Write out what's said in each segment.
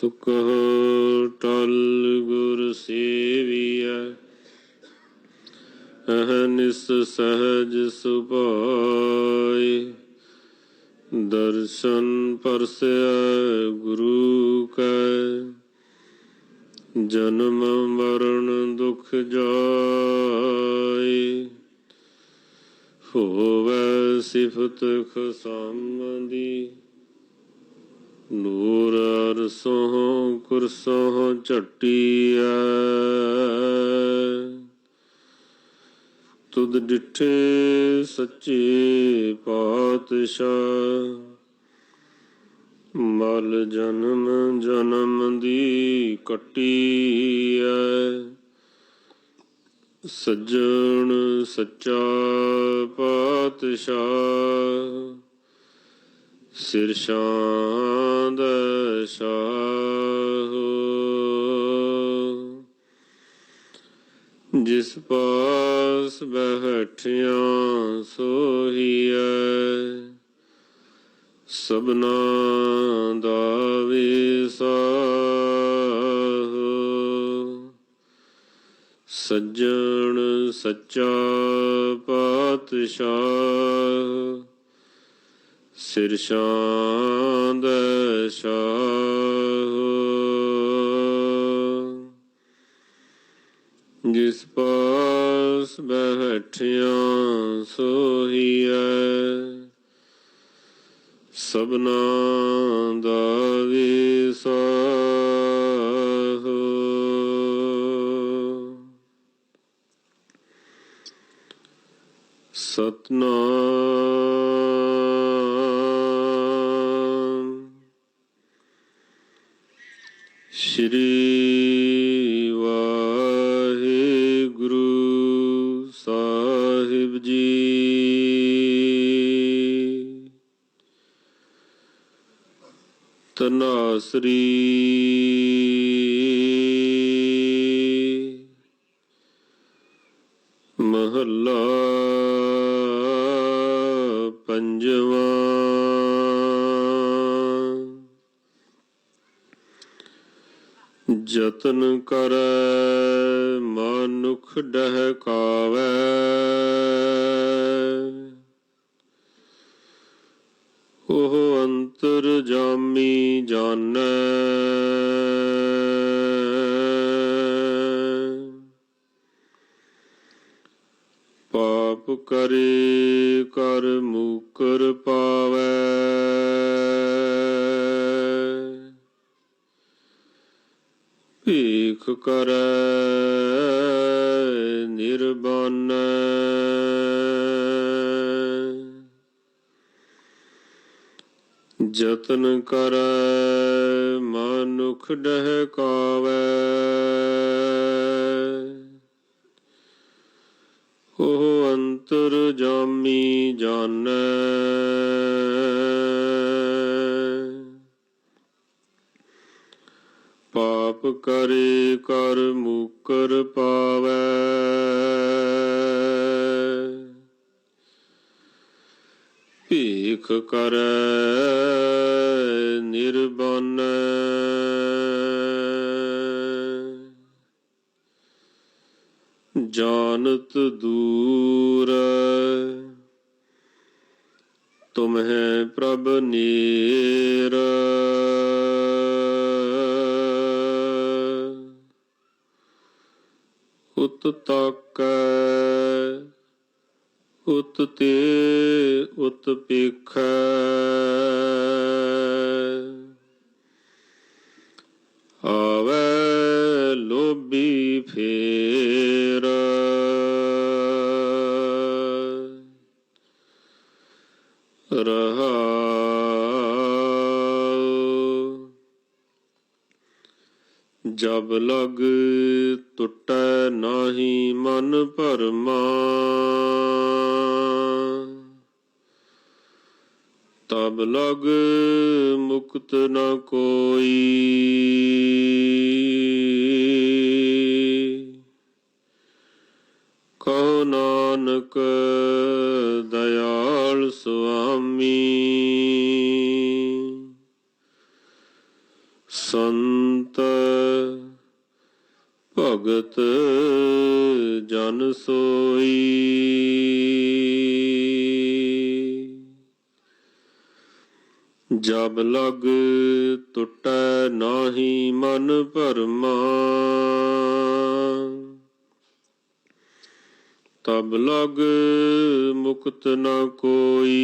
ਸੁਖ ਟਲ ਗੁਰ ਸੇਵੀਐ ਅਹਨਿਸ ਸਹਜ ਸੁਭਾਈ ਦਰਸ਼ਨ ਪਰਸੈ ਗੁਰੂ ਕੈ, ਜਨਮ ਮਰਨ ਦੁਖ ਜਾਈ ਹੋਵੈ ਸਿਫਤ ਖਸਮਦੀ ਨੂਰ ਅਰਸੋਂ ਕੁਰਸੋਂ ਝਟੀਐ। ਤੁਧ ਡਿਠੇ ਸੱਚੇ ਪਾਤਸ਼ਾਹ, ਮਲ ਜਨਮ ਜਨਮ ਦੀ ਕਟੀਐ। ਸੱਜਣ ਸੱਚਾ ਪਾਤਸ਼ਾਹ ਸਿਰ ਸ਼ਾਂਦ ਸ਼ਾਹ। ਜਿਸ ਪਾਸ ਬਹਿਠਿਆ ਸੋਹੀਐ ਸਬਨਾ ਦਾ ਵਿਸਾਹ। ਸੱਜਣ ਸੱਚਾ ਪਾਤਸ਼ਾਹ। ਸਿਰ ਸ਼ਾਂਦ ਸ਼ਾਹ। ਜਿਸ ਪਾਸ ਬੈਠਿਆ ਸੋਹੀਐ ਸਬਨਾ ਦਾ ਵਿਸਾਹ ਸਤਨਾਮ ਸ਼੍ਰੀ ਵਾਹਿਗੁਰੂ ਸਾਹਿਬ ਜੀ। ਤਨਾਸਰੀ ਜਤਨ ਕਰੈ ਮਨੁਖ ਡਹਕਾਵੈ। ਉਹ ਅੰਤਰ ਜਾਮੀ ਜਾਣੈ। ਪਾਪ ਕਰੇ ਕਰ ਮੁਕਰ ਪਾਵੈ। ਭੀਖ ਕਰੈ ਨਿਰਬਾਨੈ। ਜਤਨ ਕਰੈ ਮਨੁਖ ਡਹਕਾਵੈ ਉਹ ਪਾਪ ਕਰੇ ਕਰ ਮੁਕਰ ਪਾਵੈ। ਭੀਖ ਕਰੈ ਨਿਰਬਨ। ਜਾਣਤ ਦੂਰ ਤੁਮਹਿ ਪ੍ਰਭ ਨੀਰ। ਉਤ ਤਾਕੈ ਉਤ ਤੇ ਉਤ ਪੇਖੈ ਆਵੈ ਲੋਭੀ ਫੇਰ ਰਹਾ ਜਬ ਲਗ ਟੁੱਟੈ ਨਾਹੀ ਮਨ ਭਰਮਾ। ਤਬ ਲਗ ਮੁਕਤ ਨ ਕੋਈ। ਕਹੋ ਨਾਨਕ ਦਇਆਲ ਸੁਆਮੀ। ਸੰਤ ਭਗਤ ਜਨ ਸੋਈ। ਜਬ ਲਗ ਟੁੱਟੈ ਨਾਹੀ ਮਨ ਭਰਮਾ ਤਬ ਲਗ ਮੁਕਤ ਨ ਕੋਈ।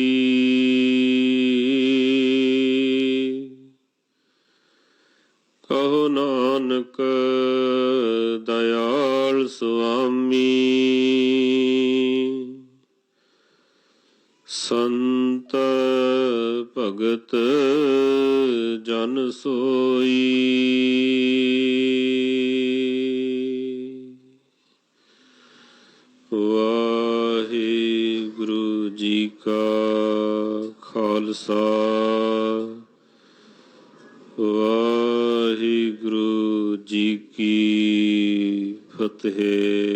ਭਗਤ ਜਨ ਸੋਈ। ਵਾਹਿਗੁਰੂ ਜੀ ਕਾ ਖਾਲਸਾ। ਵਾਹਿਗੁਰੂ ਜੀ ਕੀ ਫਤਿਹ।